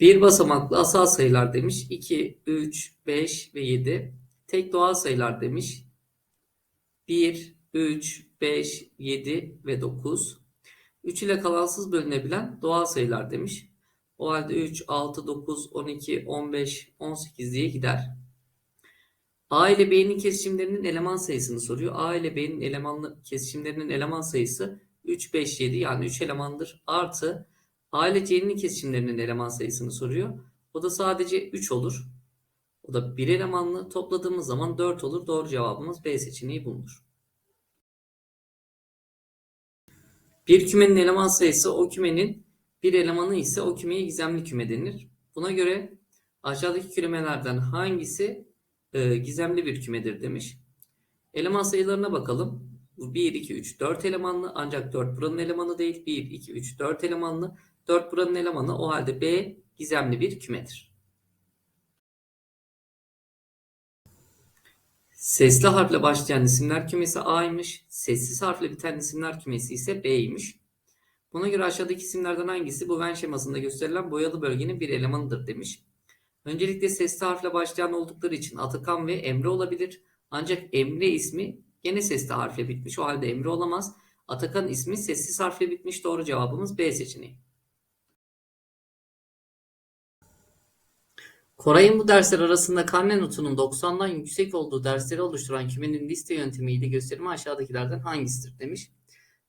Bir basamaklı asal sayılar demiş. 2, 3, 5 ve 7. Tek doğal sayılar demiş. 1, 3, 5, 7 ve 9. 3 ile kalansız bölünebilen doğal sayılar demiş. O halde 3, 6, 9, 12, 15, 18 diye gider. A ile B'nin kesişimlerinin eleman sayısını soruyor. A ile B'nin elemanlı kesişimlerinin eleman sayısı 3, 5, 7 yani 3 elemandır. Artı A ile C'nin kesişimlerinin eleman sayısını soruyor. O da sadece 3 olur. O da 1 elemanlı. Topladığımız zaman 4 olur. Doğru cevabımız B seçeneği bulunur. Bir kümenin eleman sayısı o kümenin bir elemanı ise o kümeye gizemli küme denir. Buna göre aşağıdaki kümelerden hangisi e, gizemli bir kümedir demiş. Eleman sayılarına bakalım. Bu 1, 2, 3, 4 elemanlı ancak 4 buranın elemanı değil. 1, 2, 3, 4 elemanlı. 4 buranın elemanı o halde B gizemli bir kümedir. Sesli harfle başlayan isimler kümesi A'ymış. Sessiz harfle biten isimler kümesi ise B'ymiş. Buna göre aşağıdaki isimlerden hangisi bu Venn şemasında gösterilen boyalı bölgenin bir elemanıdır demiş. Öncelikle sesli harfle başlayan oldukları için Atakan ve Emre olabilir. Ancak Emre ismi gene sesli harfle bitmiş. O halde Emre olamaz. Atakan ismi sessiz harfle bitmiş. Doğru cevabımız B seçeneği. Koray'ın bu dersler arasında karne notunun 90'dan yüksek olduğu dersleri oluşturan kümenin liste yöntemiyle gösterimi aşağıdakilerden hangisidir demiş.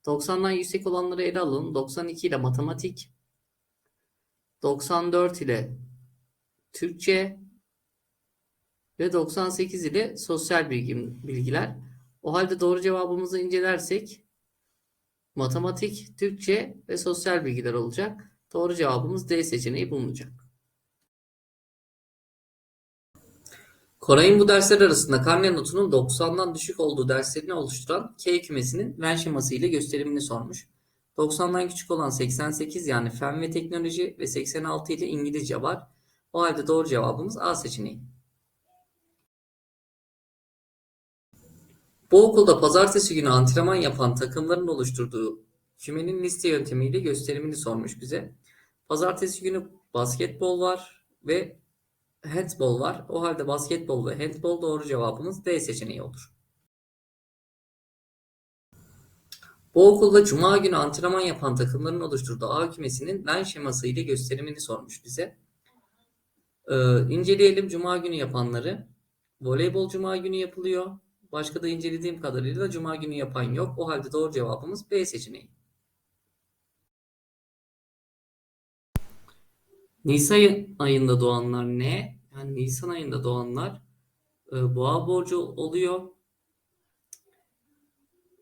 90'dan yüksek olanları ele alalım. 92 ile matematik, 94 ile Türkçe ve 98 ile sosyal bilgi, bilgiler. O halde doğru cevabımızı incelersek matematik, Türkçe ve sosyal bilgiler olacak. Doğru cevabımız D seçeneği bulunacak. Koray'ın bu dersler arasında karne notunun 90'dan düşük olduğu derslerini oluşturan K kümesinin Venn şeması ile gösterimini sormuş. 90'dan küçük olan 88 yani fen ve teknoloji ve 86 ile İngilizce var. O halde doğru cevabımız A seçeneği. Bu okulda pazartesi günü antrenman yapan takımların oluşturduğu kümenin liste yöntemiyle gösterimini sormuş bize. Pazartesi günü basketbol var ve handball var. O halde basketbol ve handball doğru cevabımız D seçeneği olur. Bu okulda cuma günü antrenman yapan takımların oluşturduğu A kümesinin Venn şeması ile gösterimini sormuş bize. Ee, inceleyelim cuma günü yapanları. Voleybol cuma günü yapılıyor. Başka da incelediğim kadarıyla cuma günü yapan yok. O halde doğru cevabımız B seçeneği. Nisan ayında doğanlar ne? Yani Nisan ayında doğanlar e, boğa borcu oluyor.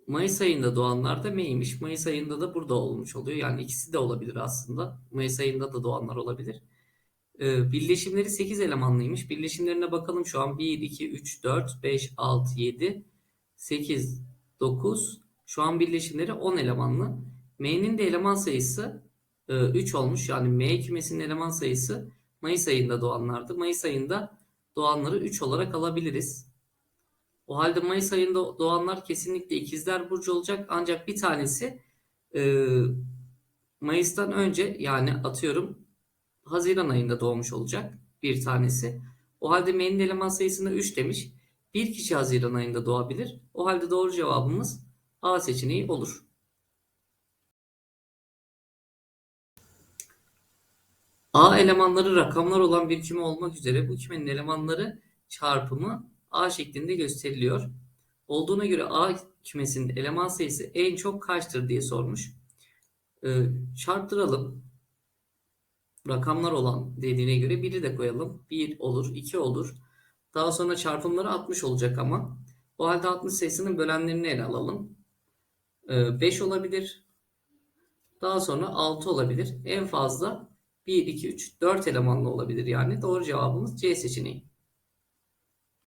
Mayıs ayında doğanlar da May'miş. Mayıs ayında da burada olmuş oluyor. Yani ikisi de olabilir aslında. Mayıs ayında da doğanlar olabilir. E, birleşimleri 8 elemanlıymış. Birleşimlerine bakalım şu an 1, 2, 3, 4, 5, 6, 7, 8, 9. Şu an birleşimleri 10 elemanlı. M'nin de eleman sayısı 3 olmuş. Yani M kümesinin eleman sayısı Mayıs ayında doğanlardı. Mayıs ayında doğanları 3 olarak alabiliriz. O halde Mayıs ayında doğanlar kesinlikle ikizler burcu olacak. Ancak bir tanesi e, Mayıs'tan önce yani atıyorum Haziran ayında doğmuş olacak bir tanesi. O halde M'nin eleman sayısında 3 demiş. Bir kişi Haziran ayında doğabilir. O halde doğru cevabımız A seçeneği olur. A elemanları rakamlar olan bir küme olmak üzere bu kümenin elemanları çarpımı A şeklinde gösteriliyor. Olduğuna göre A kümesinin eleman sayısı en çok kaçtır diye sormuş. Ee, çarptıralım. Rakamlar olan dediğine göre 1'i de koyalım. 1 olur, 2 olur. Daha sonra çarpımları 60 olacak ama. O halde 60 sayısının bölenlerini ele alalım. Ee, 5 olabilir. Daha sonra 6 olabilir. En fazla 1, 2, 3, 4 elemanlı olabilir yani. Doğru cevabımız C seçeneği.